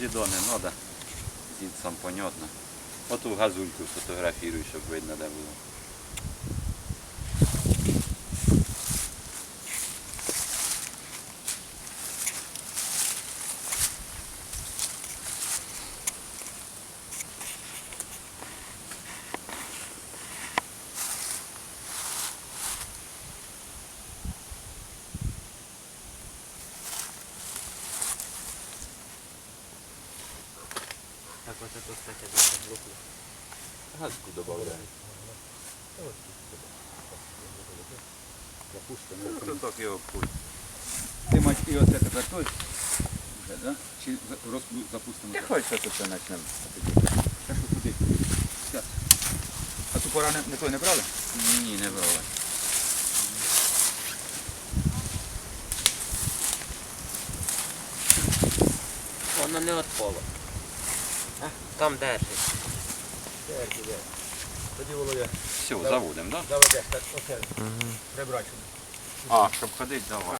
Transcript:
відео не треба. Звідсам понятно. Оту газульку сфотографірую, щоб видно, де було. Так ось тут, кстати, дуже глухо. Газку додаємо. Ну, так його путь. Ти мать і оце тепер той? Вже, да? Чи роз- запустимо? Ти хочеш, що тут почнемо. Та що туди? Щас. А ту пора не, не той не брали? Ні, не брали. Воно не відпало. А, там держить. Тоді Володя Все, заводимо, так? заведеш, так оце прибрати. А, щоб ходити, давай.